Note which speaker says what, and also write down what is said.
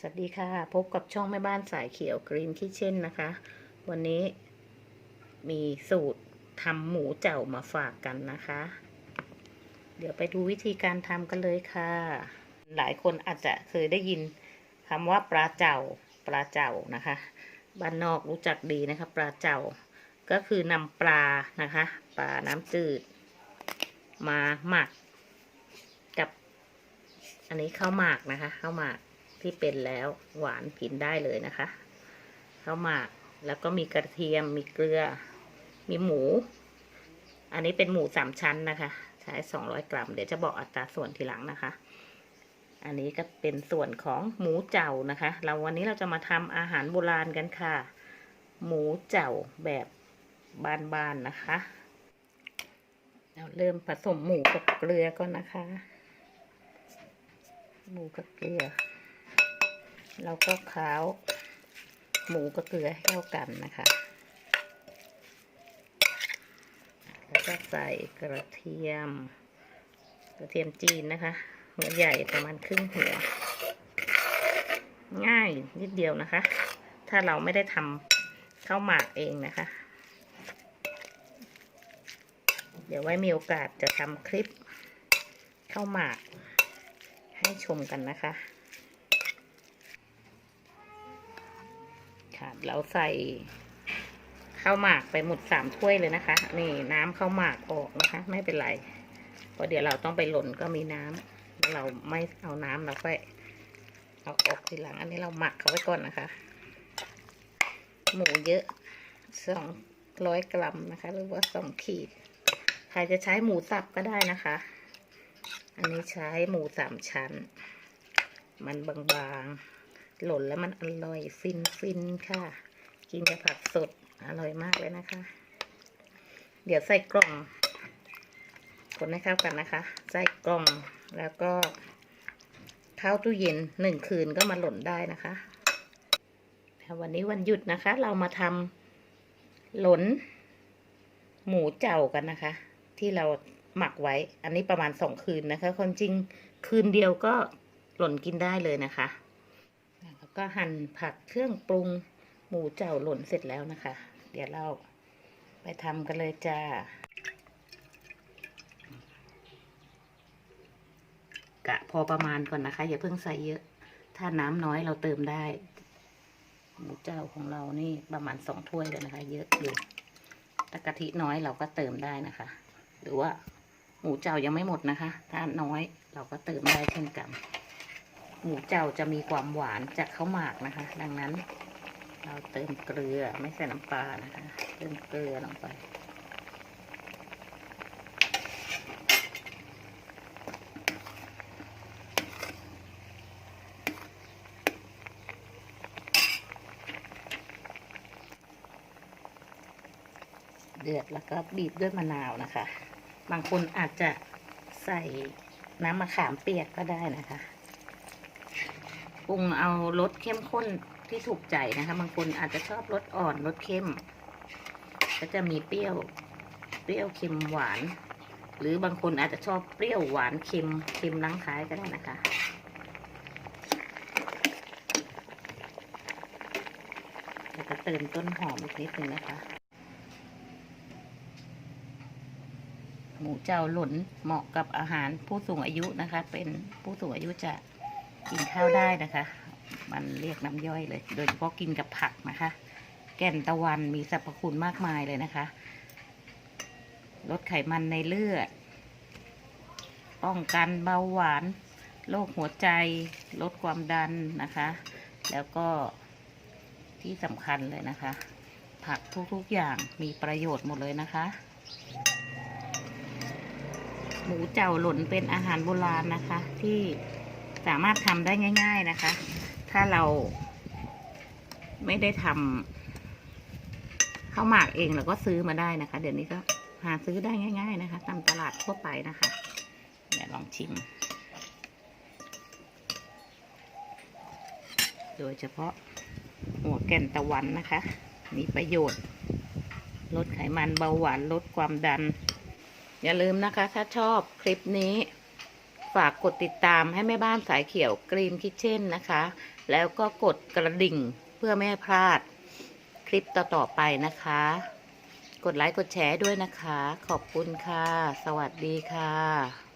Speaker 1: สวัสดีค่ะ พบกับช่องแม่บ้านสายเขียวกรีนคิเช่นนะคะ วันนี้มีสูตรทำหมูเจ่ามาฝากกันนะคะ เดี๋ยวไปดูวิธีการทำกันเลยค่ะ หลายคนอาจจะเคยได้ยินคำว่าปลาเจ่าปลาเจ่านะคะ บ้านนอกรู้จักดีนะคะ ปลาเจ่าก็คือนำปลานะคะ ปลาน้ำจืด มาหมักกับ อันนี้ข้าวหมากนะคะข้าวหมาก ที่เป็นแล้วหวานกินได้เลยนะคะข้าวหมากแล้วก็มีกระเทียมมีเกลือ มีหมู อันนี้เป็นหมูสามชั้นนะคะ ใช้สองร้อยกรัม เดี๋ยวจะบอกอัตราส่วนทีหลังนะคะ อันนี้ก็เป็นส่วนของหมูเจ่านะคะ เราวันนี้เราจะมาทำอาหารโบราณกันค่ะ หมูเจ่าแบบบ้านๆนะคะเราเริ่มผสมหมูกับเกลือก่อนนะคะ หมูกับเกลือ เราก็ค้าวหมูกับเกลือให้เข้ากันนะคะ แล้วก็ใส่กระเทียม กระเทียมจีนนะคะ หัวใหญ่ประมาณครึ่งหัว ง่ายนิดเดียวนะคะ ถ้าเราไม่ได้ทำข้าวหมากเองนะคะ เดี๋ยวไว้มีโอกาสจะทำคลิปข้าวหมากให้ชมกันนะคะ ค่ะเราใส่ข้าวหมากไปหมดสามถ้วยเลยนะคะ นี่น้ำข้าวหมากออกนะคะ ไม่เป็นไรเพราะเดี๋ยวเราต้องไปหล่นก็มีน้ำเราไม่เอาน้ำเราก็เอาออกทีหลัง อันนี้เราหมักเขาไว้ก่อนนะคะ หมูเยอะสองร้อยกรัมนะคะ หรือว่าสองขีด ใครจะใช้หมูสับก็ได้นะคะ อันนี้ใช้หมูสามชั้น มันบางๆ หล่นแล้วมันอร่อยฟินฟินค่ะ กินกับผักสดอร่อยมากเลยนะคะ เดี๋ยวใส่กล่องคนให้เข้ากันนะคะ ใส่กล่องแล้วก็เข้าตู้เย็นหนึ่งคืนก็มาหล่นได้นะคะวันนี้วันหยุดนะคะ เรามาทำหลน หมูเจ่ากันนะคะ ที่เราหมักไว้ อันนี้ประมาณสองคืนนะคะ ความจริงคืนเดียวก็หล่นกินได้เลยนะคะ ก็หั่นผักเครื่องปรุงหมูเจ่าหล่นเสร็จแล้วนะคะ เดี๋ยวเราไปทำกันเลยจ้า กะพอประมาณก่อนนะคะ อย่าเพิ่งใส่เยอะ ถ้าน้ำน้อยเราเติมได้ หมูเจ้าของเรานี่ประมาณสองถ้วยเลยนะคะ เยอะอยู่ถ้ากะทิน้อยเราก็เติมได้นะคะ หรือว่าหมูเจ้ายังไม่หมดนะคะ ถ้าน้อยเราก็เติมได้เช่นกัน หมูเจ้าจะมีความหวานจากข้าวหมากนะคะ ดังนั้น เราเติมเกลือไม่ใส่น้ำปลานะคะ เติมเกลือลงไปเดือดแล้วก็บีบด้วยมะนาวนะคะ บางคนอาจจะใส่น้ำมะขามเปียกก็ได้นะคะ ปรุงเอารสเข้มข้นที่ถูกใจนะคะ บางคนอาจจะชอบรสอ่อนรสเข้ม ก็จะมีเปรี้ยว เปรี้ยวเค็มหวาน หรือบางคนอาจจะชอบเปรี้ยวหวานเค็มเค็มลังท้ายก็ได้นะคะแล้วก็เติมต้นหอมอีกนิดนึงนะคะ หมูเจ้าหล่นเหมาะกับอาหารผู้สูงอายุนะคะ เป็นผู้สูงอายุจะ กินข้าวได้นะคะ มันเรียกน้ำย่อยเลย โดยเฉพาะกินกับผักนะคะ แก่นตะวันมีสรรพคุณมากมายเลยนะคะ ลดไขมันในเลือด ป้องกันเบาหวาน โรคหัวใจ ลดความดันนะคะ แล้วก็ที่สำคัญเลยนะคะ ผักทุกๆอย่างมีประโยชน์หมดเลยนะคะหมูเจ่าหล่นเป็นอาหารโบราณนะคะ ที่ สามารถทำได้ง่าย ๆนะคะ ถ้าเราไม่ได้ทำข้าวหมากเองเราก็ซื้อมาได้นะคะ เดี๋ยวนี้ก็หาซื้อได้ง่าย ๆ นะคะ ตามตลาดทั่วไปนะคะ เดี๋ยวลองชิม โดยเฉพาะหัวแก่นตะวันนะคะ มีประโยชน์ ลดไขมันเบาหวานลดความดัน อย่าลืมนะคะ ถ้าชอบคลิปนี้ ฝากกดติดตามให้แม่บ้านสายเขียวกรีนคิทเช่นนะคะ แล้วก็กดกระดิ่งเพื่อไม่ให้พลาดคลิปต่อๆไปนะคะ กดไลค์กดแชร์ด้วยนะคะ ขอบคุณค่ะ สวัสดีค่ะ